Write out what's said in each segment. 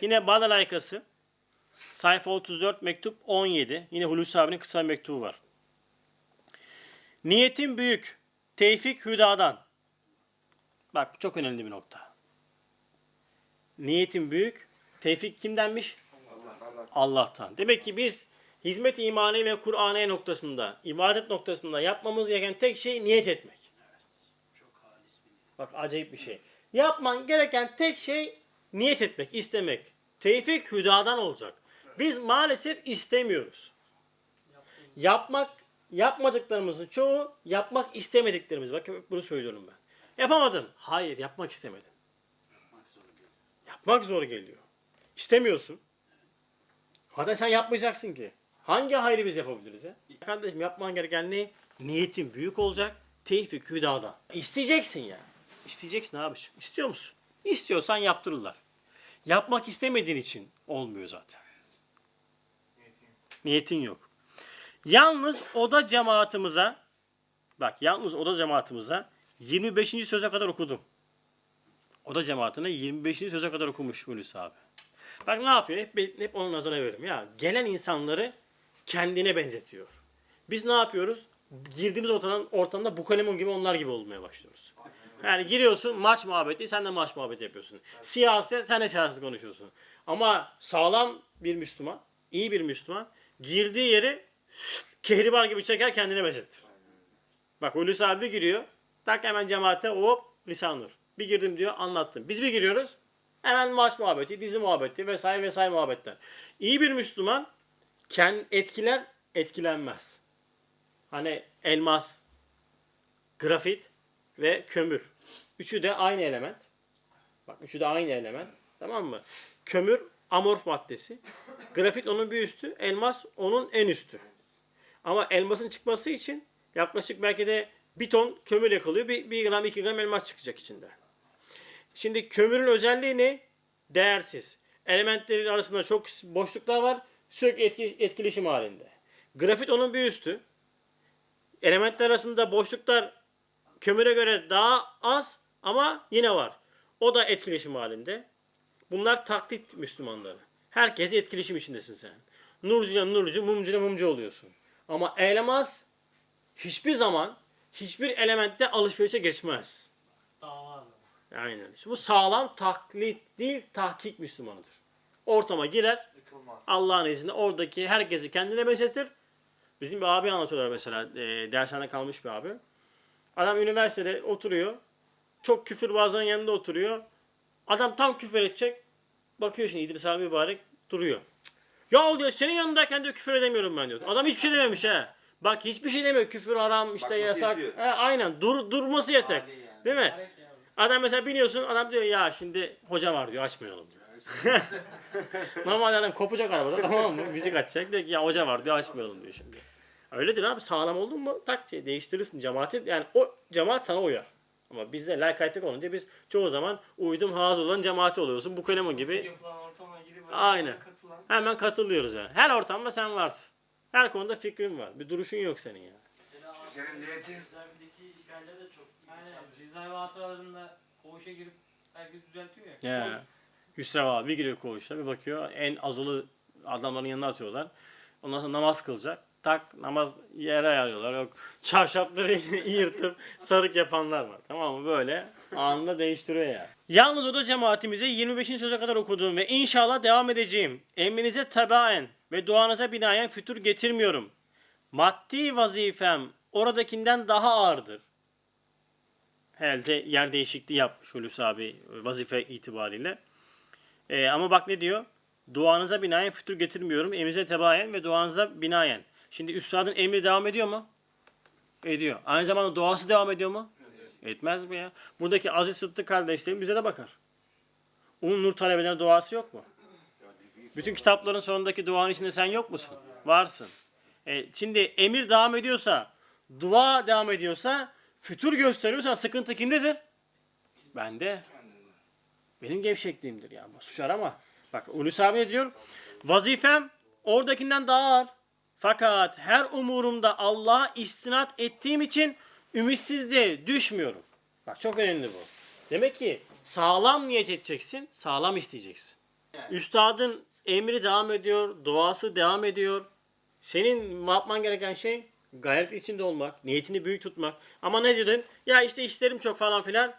Yine Bağdat Aykası. Sayfa 34 mektup 17. Yine Hulusi abinin kısa bir mektubu var. Niyetin büyük. Tevfik Hüda'dan. Bak bu çok önemli bir nokta. Niyetin büyük. Tevfik kimdenmiş? Allah'tan. Demek ki biz hizmet imani ve Kur'an'ı noktasında, ibadet noktasında yapmamız gereken tek şey niyet etmek. Bak acayip bir şey. Yapman gereken tek şey niyet etmek, istemek. Tevfik hüdadan olacak. Biz maalesef istemiyoruz. Yapmak, yapmadıklarımızın çoğu yapmak istemediklerimiz. Bak bunu söylüyorum ben. Yapamadım. Hayır, yapmak istemedim. Yapmak zor geliyor. İstemiyorsun. Hatta sen yapmayacaksın ki. Hangi hayrı biz yapabiliriz ya? Kardeşim yapman gereken ne? Niyetin büyük olacak. Tevfik hüdada. İsteyeceksin ya. İsteyeceksin abiciğim. İstiyor musun? İstiyorsan yaptırırlar. Yapmak istemediğin için olmuyor zaten. Niyetin yok. Yalnız oda cemaatimize bak yalnız oda cemaatimize 25. söze kadar okudum. Oda cemaatine 25. söze kadar okumuş Hulusi abi. Bak ne yapıyor? Hep, hep onun nazarına veriyorum. Ya gelen insanları kendine benzetiyor. Biz ne yapıyoruz? Girdiğimiz ortamdan, ortamda bu kalemun gibi onlar gibi olmaya başlıyoruz. Yani giriyorsun maç muhabbeti, sen de maç muhabbeti yapıyorsun. Siyaset, sen de siyaset konuşuyorsun. Ama sağlam bir Müslüman, iyi bir Müslüman girdiği yeri kehribar gibi çeker kendine benzetir. Bak Hulusi abi bir giriyor. Tak hemen cemaate hop lisan nur. Bir girdim diyor anlattım. Biz bir giriyoruz. Hemen maç muhabbeti, dizi muhabbeti vesaire vesaire muhabbetler. İyi bir Müslüman kend etkiler, etkilenmez. Hani elmas, grafit ve kömür. Üçü de aynı element. Bak üçü de aynı element. Tamam mı? Kömür amorf maddesi. Grafit onun bir üstü, elmas onun en üstü. Ama elmasın çıkması için yaklaşık belki de bir ton kömür yakılıyor. Bir, bir gram, iki gram elmas çıkacak içinde. Şimdi kömürün özelliği ne? Değersiz. Elementlerin arasında çok boşluklar var. Sürekli etki, etkileşim halinde. Grafit onun bir üstü. Elementler arasında boşluklar kömüre göre daha az ama yine var. O da etkileşim halinde. Bunlar taklit Müslümanları. Herkes etkileşim içindesin sen. Nurcuyla nurcu, mumcuyla mumcu oluyorsun. Ama elmas hiçbir zaman hiçbir elementte alışverişe geçmez. Dava Aynen. İşte bu sağlam taklit değil, tahkik Müslümanıdır. Ortama girer, Yıkılmaz. Allah'ın izniyle oradaki herkesi kendine benzetir. Bizim bir abi anlatıyorlar mesela, e, dershanede kalmış bir abi. Adam üniversitede oturuyor, çok küfürbazların yanında oturuyor. Adam tam küfür edecek, bakıyor şimdi İdris abi mübarek duruyor. Ya diyor senin yanındayken diyor küfür edemiyorum ben diyor. Adam hiçbir şey dememiş ha. Bak hiçbir şey demiyor. Küfür haram işte Bakması yasak. yetiyor. He, aynen dur durması yeter. Yani. Değil mi? Adam mesela biniyorsun adam diyor ya şimdi hoca var diyor açmayalım diyor. Normalde adam kopacak arabada tamam mı? Müzik açacak diyor ki ya hoca var diyor açmayalım diyor şimdi. Öyledir abi sağlam oldun mu tak diye değiştirirsin cemaati yani o cemaat sana uyar. Ama bizde lakaytlık olunca biz çoğu zaman uydum haz olan cemaati oluyorsun. Bu kalemun gibi Aynen. katılan. hemen katılıyoruz yani. Her ortamda sen varsın. Her konuda fikrin var. Bir duruşun yok senin ya. Mesela Senin niyetin? de çok. Aynen. Cezaevi hatıralarında koğuşa girip herkes düzeltiyor ya. Ya. Koğuş- Hüsrev abi bir giriyor koğuşa bir bakıyor en azılı adamların yanına atıyorlar. Ondan sonra namaz kılacak. Tak namaz yere ayarlıyorlar. Yok çarşafları yırtıp sarık yapanlar var. Tamam mı? Böyle anında değiştiriyor ya. Yalnız o da cemaatimize 25. söze kadar okudum ve inşallah devam edeceğim. Emrinize tabaen ve duanıza binaen fütur getirmiyorum. Maddi vazifem oradakinden daha ağırdır. Herhalde yer değişikliği yapmış Hulusi abi vazife itibariyle. Ee, ama bak ne diyor? Duanıza binaen fütur getirmiyorum. Emrinize tebayen ve duanıza binaen. Şimdi üstadın emri devam ediyor mu? Ediyor. Aynı zamanda duası devam ediyor mu? Etmez mi ya? Buradaki Aziz Sıddık kardeşlerim bize de bakar. Onun nur talebelerine duası yok mu? Bütün kitapların sonundaki duanın içinde sen yok musun? Varsın. E, şimdi emir devam ediyorsa, dua devam ediyorsa, fütur gösteriyorsa sıkıntı kimdedir? Bende. Benim gevşekliğimdir ya. Suç arama. Bak Hulusi abi diyor? Vazifem oradakinden daha ağır. Fakat her umurumda Allah'a istinat ettiğim için ümitsizliğe düşmüyorum. Bak çok önemli bu. Demek ki sağlam niyet edeceksin, sağlam isteyeceksin. Üstadın emri devam ediyor, duası devam ediyor. Senin yapman gereken şey gayret içinde olmak, niyetini büyük tutmak. Ama ne diyordun? Ya işte işlerim çok falan filan.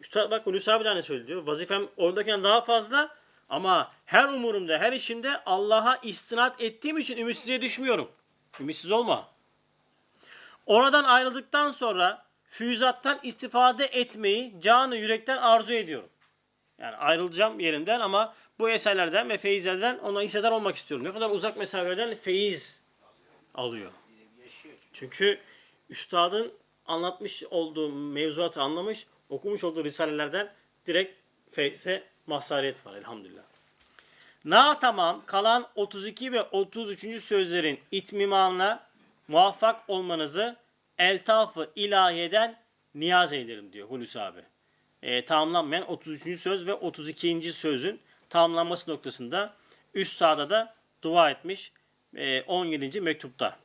Üstad bak Hulusi abi de aynı söylüyor. Vazifem oradakinden daha fazla ama her umurumda, her işimde Allah'a istinat ettiğim için ümitsizliğe düşmüyorum. Ümitsiz olma. Oradan ayrıldıktan sonra füyüzattan istifade etmeyi canı yürekten arzu ediyorum. Yani ayrılacağım yerimden ama bu eserlerden ve feyizlerden ona hissedar olmak istiyorum. Ne kadar uzak mesafelerden feyiz alıyor. Çünkü üstadın anlatmış olduğu mevzuatı anlamış, okumuş olduğu risalelerden direkt feyze mazhariyet var elhamdülillah. Na tamam kalan 32 ve 33. sözlerin itmimana muvaffak olmanızı eltafı ilahiyeden niyaz eylerim diyor Hulusi abi. E, tamamlanmayan 33. söz ve 32. sözün tamamlanması noktasında üstada da dua etmiş e, 17. mektupta.